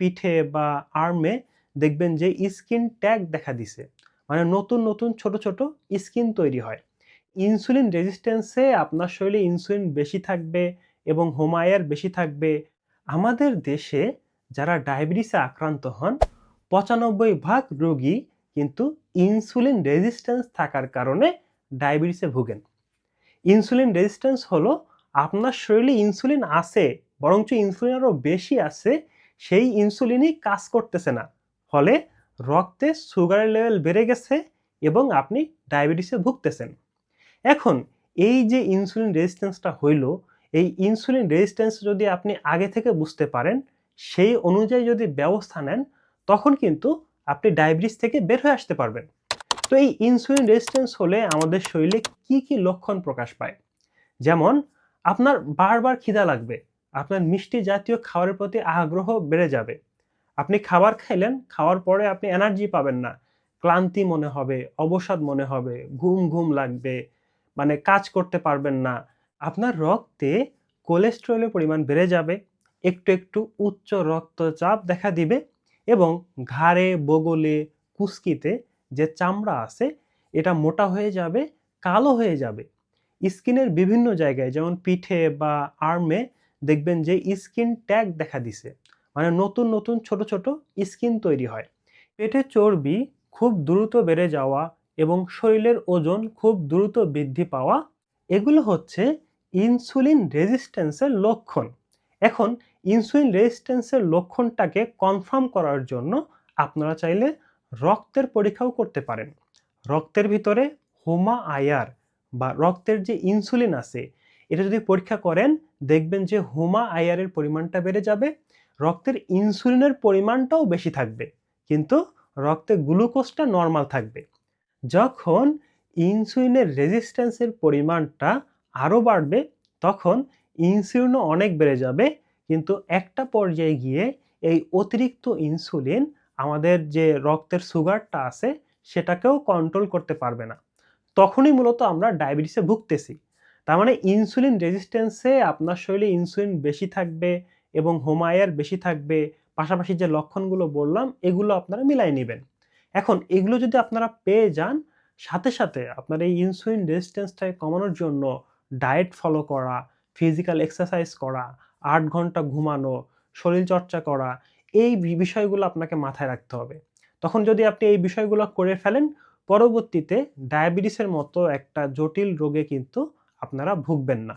পিঠে বা আর্মে দেখবেন যে স্কিন ট্যাগ দেখা দিছে। মানে নতুন নতুন, ছোট ছোট স্কিন তৈরি হয়। ইনসুলিন রেজিস্ট্যান্সে আপনার শরীরে ইনসুলিন বেশি থাকবে এবং হোমায়ার বেশি থাকবে। আমাদের দেশে যারা ডায়াবেটিসে আক্রান্ত হন, পঁচানব্বই ভাগ রোগী কিন্তু ইনসুলিন রেজিস্ট্যান্স থাকার কারণে ডায়াবেটিসে ভুগেন। ইনসুলিন রেজিস্ট্যান্স হলো আপনার শরীরে ইনসুলিন আছে, বরঞ্চ ইনসুলিন আরও বেশি আছে সেই ইনসুলিনই কাজ করতেছে না। ফলে রক্তে সুগারের লেভেল বেড়ে গেছে এবং আপনি ডায়াবেটিসে ভুগতেছেন। এখন এই যে ইনসুলিন রেজিস্ট্যান্সটা হইল, এই ইনসুলিন রেজিস্ট্যান্স যদি আপনি আগে থেকে বুঝতে পারেন, সেই অনুযায়ী যদি ব্যবস্থা নেন, তখন কিন্তু আপনি ডায়াবেটিস থেকে বের হয়ে আসতে পারবেন। তো এই ইনসুলিন রেজিস্ট্যান্স হলে আমাদের শরীরে কি কি লক্ষণ প্রকাশ পায়? যেমন, আপনার বারবার খিদা লাগবে আপনার মিষ্টি জাতীয় খাবারের প্রতি আগ্রহ বেড়ে যাবে। আপনি খাবার খাইলেন, খাওয়ার পরে আপনি এনার্জি পাবেন না। ক্লান্তি মনে হবে, অবসাদ মনে হবে, ঘুম ঘুম লাগবে মানে কাজ করতে পারবেন না। আপনার রক্তে কোলেস্টেরলের পরিমাণ বেড়ে যাবে, একটু একটু উচ্চ রক্তচাপ দেখা দিবে এবং ঘাড়ে, বগলে, কুস্কিতে যে চামড়া আছে, এটা মোটা হয়ে যাবে, কালো হয়ে যাবে। স্কিনের বিভিন্ন জায়গায় যেমন পিঠে বা আর্মে দেখবেন যে স্কিন ট্যাগ দেখা দিছে। মানে নতুন নতুন, ছোট ছোট স্কিন তৈরি হয়। পেটে চর্বি খুব দ্রুত বেড়ে যাওয়া এবং শরীরের ওজন খুব দ্রুত বৃদ্ধি পাওয়া, এগুলো হচ্ছে ইনসুলিন রেজিস্ট্যান্সের লক্ষণ। এখন ইনসুলিন রেজিস্ট্যান্সের লক্ষণটাকে কনফার্ম করার জন্য আপনারা চাইলে রক্তের পরীক্ষাও করতে পারেন। রক্তের ভিতরে হোমা আয়ার বা রক্তের যে ইনসুলিন আছে এটা যদি পরীক্ষা করেন, দেখবেন যে হোমা আয়ারের পরিমাণটা বেড়ে যাবে, রক্তের ইনসুলিনের পরিমাণটাও বেশি থাকবে, কিন্তু রক্তে গ্লুকোজটা নর্মাল থাকবে। যখন ইনসুলিনের রেজিস্ট্যান্সের পরিমাণটা আরও বাড়বে, তখন ইনসুলিনও অনেক বেড়ে যাবে, কিন্তু একটা পর্যায়ে গিয়ে এই অতিরিক্ত ইনসুলিন আমাদের যে রক্তের সুগারটা আছে, সেটাকেও কন্ট্রোল করতে পারবে না। তখনই মূলত আমরা ডায়াবেটিসে ভুগতেছি। তার মানে ইনসুলিন রেজিস্ট্যান্সে আপনার শরীরে ইনসুলিন বেশি থাকবে এবং হোমায়ার বেশি থাকবে, পাশাপাশি যে লক্ষণগুলো বললাম, এগুলো আপনারা মিলাই নেবেন। এখন এগুলো যদি আপনারা পেয়ে যান, সাথে সাথে আপনার এই ইনসুলিন রেজিস্ট্যান্সটাকে কমানোর জন্য ডায়েট ফলো করা ফিজিক্যাল এক্সারসাইজ করা, আট ঘণ্টা ঘুমানো শরীরচর্চা করা, এই বিষয়গুলো আপনাকে মাথায় রাখতে হবে। তখন যদি আপনি এই বিষয়গুলো করে ফেলেন, পরবর্তীতে ডায়াবেটিসের মতো একটা জটিল রোগে কিন্তু আপনারা ভুগবেন না।